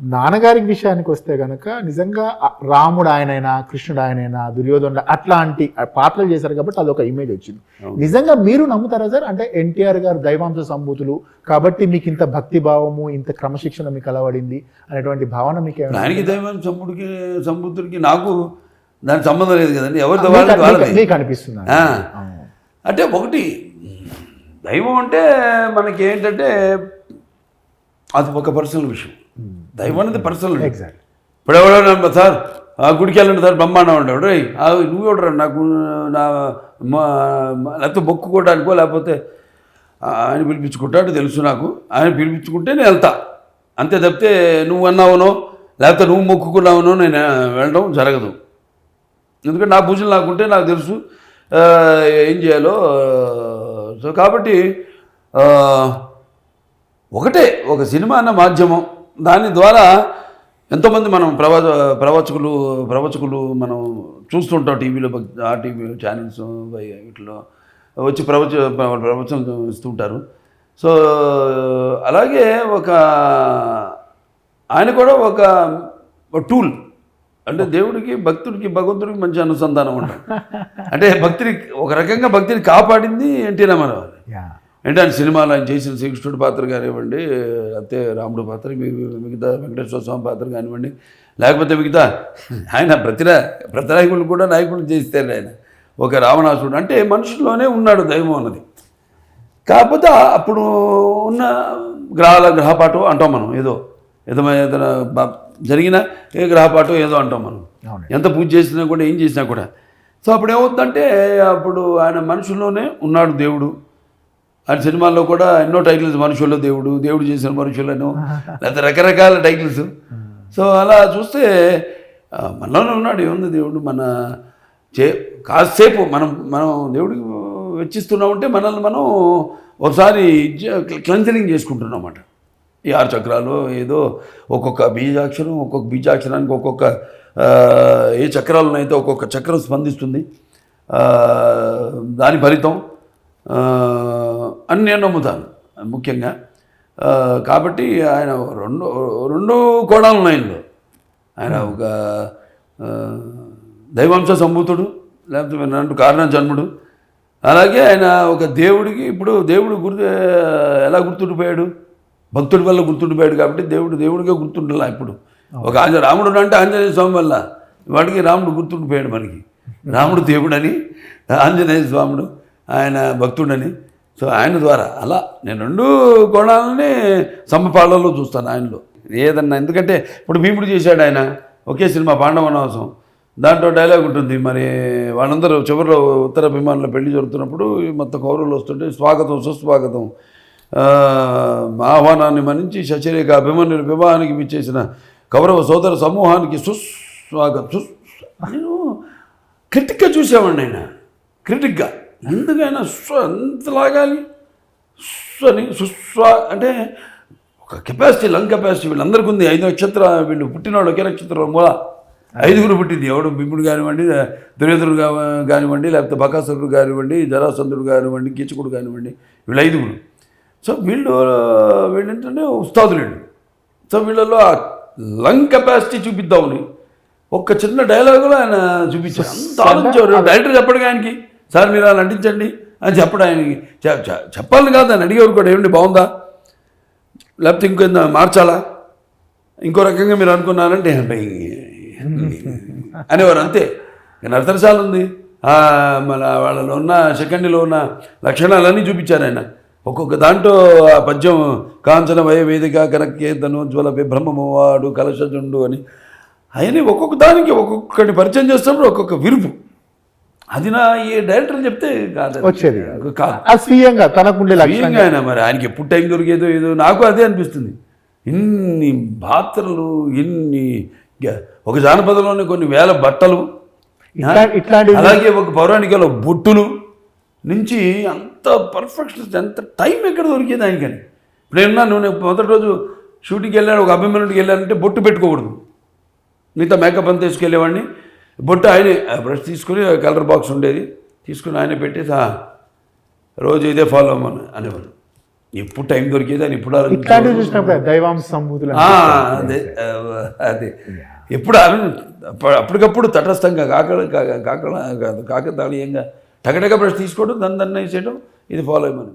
నాన్నగారి విషయానికి వస్తే గనక నిజంగా రాముడు ఆయనైనా కృష్ణుడు ఆయనైనా దుర్యోధనుడు అట్లాంటి పాత్రలు చేశారు కాబట్టి అదొక ఇమేజ్ వచ్చింది. నిజంగా మీరు నమ్ముతారా సార్? అంటే ఎన్టీఆర్ గారు దైవాంశ సంభూతులు కాబట్టి మీకు ఇంత భక్తి భావము ఇంత క్రమశిక్షణ మీకు అలవడింది అనేటువంటి భావన మీకు ఆయనకి దైవం సమ్ముడికి సంబుద్ధుడికి నాకు దానికి సంబంధం లేదు కదండి. మీకు అనిపిస్తుంది. అంటే ఒకటి దైవం అంటే మనకి ఏంటంటే అది ఒక పర్సనల్ విషయం. దైవం అనేది పర్సనల్ ఇప్పుడు ఎవడో సార్? ఆ గుడికి వెళ్ళండి సార్ బ్రహ్మాండం ఉంటాడు రే నువ్వు ఎవడరా నాకు నా లేకపోతే మొక్కుకోవడానికో లేకపోతే ఆయన పిలిపించుకుంటాడు తెలుసు నాకు. ఆయన పిలిపించుకుంటే నేను వెళ్తా. అంతే తప్పితే నువ్వు అన్నావునో లేకపోతే నువ్వు మొక్కుకున్నావునో నేను వెళ్ళడం జరగదు. ఎందుకంటే నా పూజలు నాకుంటే నాకు తెలుసు ఏం చేయాలో సో కాబట్టి ఒకటే ఒక సినిమా అన్న మాధ్యమం. దాని ద్వారా ఎంతోమంది మనం ప్రవచ ప్రవచకులు ప్రవచకులు మనం చూస్తుంటాం టీవీలో ఆ టీవీ ఛానల్స్ వీటిలో వచ్చి ప్రవచ ప్రవచనం ఇస్తుంటారు. సో అలాగే ఒక ఆయన కూడా ఒక టూల్. అంటే దేవుడికి భక్తుడికి భగవంతుడికి మంచి అనుసంధానం ఉంటుంది అంటే భక్తిని ఒక రకంగా భక్తిని కాపాడింది ఎన్టీ రామారావు. అంటే ఆయన సినిమాలో ఆయన చేసిన శ్రీకృష్ణుడి పాత్ర కానివ్వండి లేకపోతే రాముడు పాత్ర మిగతా వెంకటేశ్వర స్వామి పాత్ర కానివ్వండి లేకపోతే మిగతా ఆయన ప్రతి ప్రతి నాయకులు కూడా నాయకులు చేస్తారు ఆయన. ఒక రావణాసుడు అంటే మనుషుల్లోనే ఉన్నాడు దైవం అన్నది. కాకపోతే అప్పుడు ఉన్న గ్రహాల గ్రహపాటు అంటాం మనం ఏదో ఏదో ఏదైనా జరిగిన ఏ గ్రహపాటు ఏదో అంటాం మనం. ఎంత పూజ చేసినా కూడా ఏం చేసినా కూడా. సో అప్పుడు ఏమవుతుందంటే అప్పుడు ఆయన మనుషుల్లోనే ఉన్నాడు దేవుడు. ఆయన సినిమాల్లో కూడా ఎన్నో టైటిల్స్ మనుషుల్లో దేవుడు దేవుడు చేసిన మనుషులను లేకపోతే రకరకాల టైటిల్స్. సో అలా చూస్తే మనలోనే ఉన్నాడు ఏముంది దేవుడు? మన చే కాసేపు మనం మనం దేవుడికి వెచ్చిస్తున్నామంటే మనల్ని మనం ఒకసారి క్లెన్జరింగ్ చేసుకుంటున్నమాట ఈ ఆరు చక్రాలు ఏదో ఒక్కొక్క బీజాక్షరం ఒక్కొక్క బీజాక్షరానికి ఒక్కొక్క ఏ చక్రాలను అయితే ఒక్కొక్క చక్రం స్పందిస్తుంది దాని ఫలితం అని నేను నమ్ముతాను. ముఖ్యంగా కాబట్టి ఆయన రెండు రెండు కోణాలు ఉన్నాయి ఆయనలో ఆయన ఒక ఆ, దైవాంశ సంభూతుడు లేకపోతే నన్ను కారణ జన్ముడు. అలాగే ఆయన ఒక దేవుడికి ఇప్పుడు దేవుడు గుర్తు ఎలా గుర్తుండిపోయాడు? భక్తుడి వల్ల గుర్తుండిపోయాడు కాబట్టి దేవుడు దేవుడిగా గుర్తుండలా ఇప్పుడు? ఒక ఆంజ రాముడు అంటే ఆంజనేయ స్వామి వల్ల వాడికి రాముడు గుర్తుండిపోయాడు మనకి. రాముడు దేవుడని ఆంజనేయ స్వాముడు ఆయన భక్తుడని. సో ఆయన ద్వారా అలా నేను రెండు కోణాలని సమపాళ్ళలో చూస్తాను ఆయనలో. ఏదన్నా ఎందుకంటే ఇప్పుడు భీముడు చేశాడు ఆయన ఒకే సినిమా పాండవనవాసం దాంట్లో డైలాగ్ ఉంటుంది మరి వాళ్ళందరూ చివరిలో ఉత్తర అభిమానుల పెళ్ళి జరుగుతున్నప్పుడు మొత్తం కౌరవులు వస్తుంటే స్వాగతం సుస్వాగతం. ఆహ్వానాన్ని మన్నించి శశరేఖ అభిమన్యుల వివాహానికి విచ్చేసిన కౌరవ సోదర సమూహానికి సుస్వాగతం. సుస్ నేను క్రిటిక్గా చూసేవాడిని ఆయన. క్రిటిక్గా. ఎందుకైనా స్వ ఎంత లాగాలి స్వ అని సుస్వ అంటే ఒక కెపాసిటీ లంగ్ కెపాసిటీ వీళ్ళందరికీ ఉంది. ఐదు నక్షత్ర వీళ్ళు పుట్టినవాడు ఒకే నక్షత్రం మూల. ఐదుగురు పుట్టింది ఎవడు? భీముడు కానివ్వండి దుర్యోధనుడు కానివ్వండి లేకపోతే బకాసురుడు కానివ్వండి జరాసంధుడు కానివ్వండి కీచకుడు కానివ్వండి వీళ్ళు ఐదుగురు. సో వీళ్ళు వీళ్ళు ఏంటంటే ఉస్తాదులు సో వీళ్ళలో ఆ లంగ్ కెపాసిటీ చూపిద్దామని ఒక్క చిన్న డైలాగులో ఆయన చూపించారు. అంత ఆలోచించారు డైరెక్టర్ చెప్పడు ఆయనకి. సార్ మీరు అలా నటించండి అని చెప్పడం ఆయనకి చెప్పాలని కాదు అని అడిగేవారు కూడా ఏమిటి బాగుందా? లేకపోతే ఇంకో మార్చాలా? ఇంకో రకంగా మీరు అనుకున్నారంటే అనేవారు అంతే. ఇక నర్తనశాల ఉంది. మన వాళ్ళలో ఉన్న సెకండ్లో ఉన్న లక్షణాలన్నీ చూపించారు ఆయన. ఒక్కొక్క దాంట్లో ఆ పద్యం కాంచన వయ వేదిక కనకేతను జ్వల బ్రహ్మమవాడు వాడు కలశజుండు అని. ఆయన ఒక్కొక్క దానికి ఒక్కొక్కటి పరిచయం చేస్తున్నప్పుడు ఒక్కొక్క విరుపు. అది నా ఈ డైరెక్టర్ చెప్తే కాదు. వచ్చేది స్వీయంగా తనకుండే ఆయన మరి ఆయనకి ఎప్పుడు టైం దొరికేదో ఏదో నాకు అదే అనిపిస్తుంది. ఇన్ని పాత్రలు ఇన్ని ఒక జానపదంలోనే కొన్ని వేల బట్టలు ఇట్లా ఇట్లాంటి అలాగే ఒక పౌరాణికలో బొట్టులు నుంచి అంత పర్ఫెక్షన్ ఎంత టైం ఎక్కడ దొరికేది ఆయనకని? ఇప్పుడు ఏమన్నా నువ్వు మొదటి రోజు షూటింగ్కి వెళ్ళాడు ఒక అభిమానుడికి వెళ్ళానంటే బొట్టు పెట్టుకోకూడదు. మిగతా మేకప్ అంతా తీసుకెళ్ళేవాడిని బొట్టు ఆయనే బ్రష్ తీసుకుని కలర్ బాక్స్ ఉండేది. తీసుకుని ఆయనే పెట్టేసి "ఆ, రోజు ఇదే ఫాలో అవ్వమని అనేవారు ఎప్పుడు టైం దొరికేది అని ఇప్పుడు అదే అదే. ఎప్పుడు అప్పటికప్పుడు తటస్థంగా కాకడ కాక కాకడ కాకతాళీయంగా టగటగ బ్రష్ తీసుకోవడం దాన్ని దాన్ని వేసేయడం ఇది ఫాలో అయ్యమని